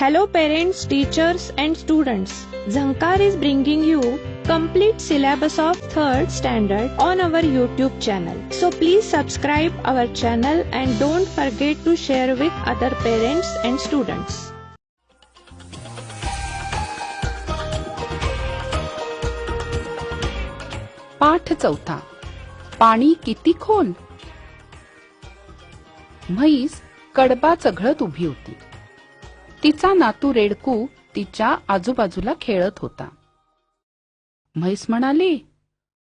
Hello parents, teachers and students. Zankar is bringing you complete syllabus of 3rd standard on our YouTube channel. So please subscribe our channel and don't forget to share with other parents and students. पाठ चौथा पाणी किती खोल म्हैस कडबा चघळत उभी होती तिचा नातू रेडकू तिच्या आजूबाजूला खेळत होता. म्हैस म्हणाली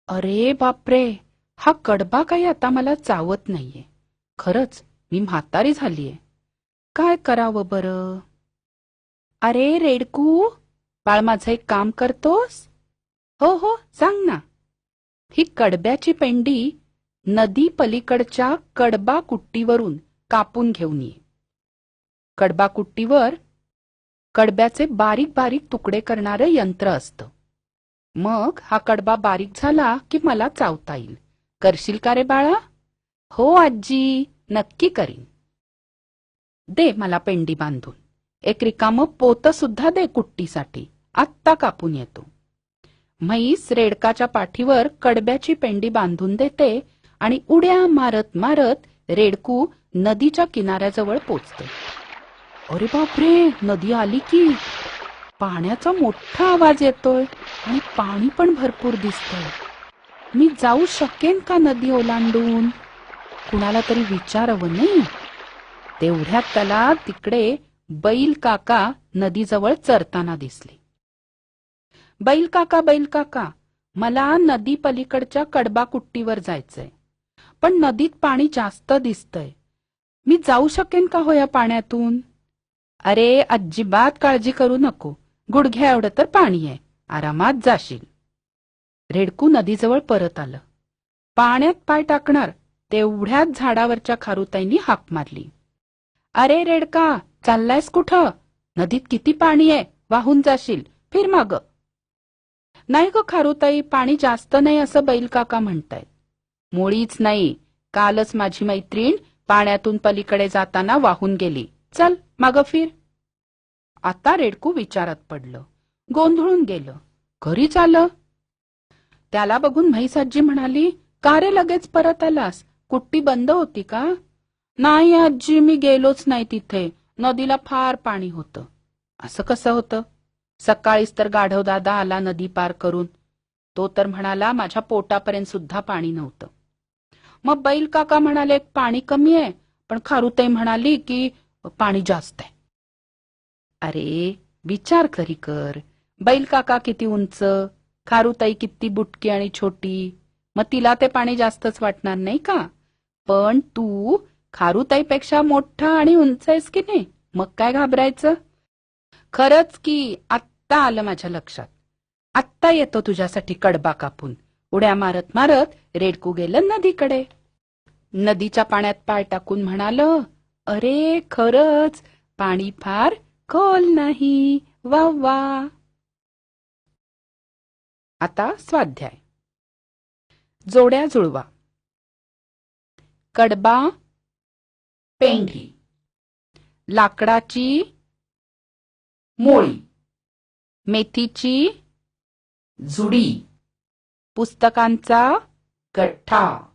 अरे बापरे हा कडबा काही आता मला चावत नाहीये. खरंच मी म्हातारी झालीये. काय करावं बरं? अरे रेडकू बाळ माझं एक काम करतोस? हो हो सांग ना. ही कडब्याची पेंडी नदी पलीकडच्या कडबा कुट्टीवरून कापून घेऊन ये. कडबा कुट्टीवर कडब्याचे बारीक बारीक तुकडे करणारं यंत्र असतं. मग हा कडबा बारीक झाला की मला चावता येईल. करशील का रे बाळा? हो आजी नक्की करीन. दे मला पेंडी बांधून. एक रिकामं पोत सुद्धा दे कुट्टीसाठी. आत्ता कापून येतो. म्हैस रेडकाच्या पाठीवर कडब्याची पेंडी बांधून देते आणि उड्या मारत मारत रेडकू नदीच्या किनाऱ्याजवळ पोचते. अरे बापरे नदी आली की. पाण्याचा मोठा आवाज येतोय आणि पाणी पण भरपूर दिसतंय. मी जाऊ शकेन का नदी ओलांडून? कुणाला तरी विचारावं नाही? तेवढ्यात त्याला तिकडे बैल काका नदीजवळ चरताना दिसले. बैल काका बैल काका मला नदी पलीकडच्या कडबा कुट्टीवर जायचंय. पण नदीत पाणी जास्त दिसतंय. मी जाऊ शकेन का हो या पाण्यातून? अरे अजिबात काळजी करू नको. गुडघ्या एवढं तर पाणी आहे. आरामात जाशील. रेडकू नदीजवळ परत आलं. पाण्यात पाय टाकणार तेवढ्याच झाडावरच्या खारुताईंनी हाक मारली. अरे रेडका चाललायस कुठं? नदीत किती पाणी आहे? वाहून जाशील. फिर माग. नाही ग खारुताई पाणी जास्त नाही असं बैल काका म्हणतायत. मुळीच नाही. कालच माझी मैत्रीण पाण्यातून पलीकडे जाताना वाहून गेली. चल माग फिर. आता रेडकू विचारात पडलं. गोंधळून गेलं. घरीच आलं त्याला बघून म्हैसाजी म्हणाली का रे लगेच परत आलास? कुट्टी बंद होती का? नाही आजी मी गेलोच नाही तिथे. नदीला फार पाणी होतं. असं कसं होतं? सकाळीच तर गाढवदादा आला नदी पार करून. तो तर म्हणाला माझ्या पोटापर्यंत सुद्धा पाणी नव्हतं. मग बैल काका म्हणाले पाणी कमी आहे. पण खारुताई म्हणाली की पाणी जास्त आहे. अरे विचार खरी कर. बैल काका किती उंच खारुताई किती बुटकी आणि छोटी. मग तिला ते पाणी जास्तच वाटणार नाही का? पण तू खारुताईपेक्षा मोठा आणि उंच आहेस की नाही? मग काय घाबरायचं? खरंच की आत्ता आलं माझ्या लक्षात. आत्ता येतो तुझ्यासाठी कडबा कापून. उड्या मारत मारत रेडकू गेलं नदीकडे. नदीच्या पाण्यात पाय टाकून म्हणाल अरे खरंच पाणी फार खोल नाही. वा वा. आता स्वाध्याय. जोड्या जुळवा. कडबा पेंढी. लाकडाची मोळी. मेथीची झुडी पुस्तकांचा गठ्ठा.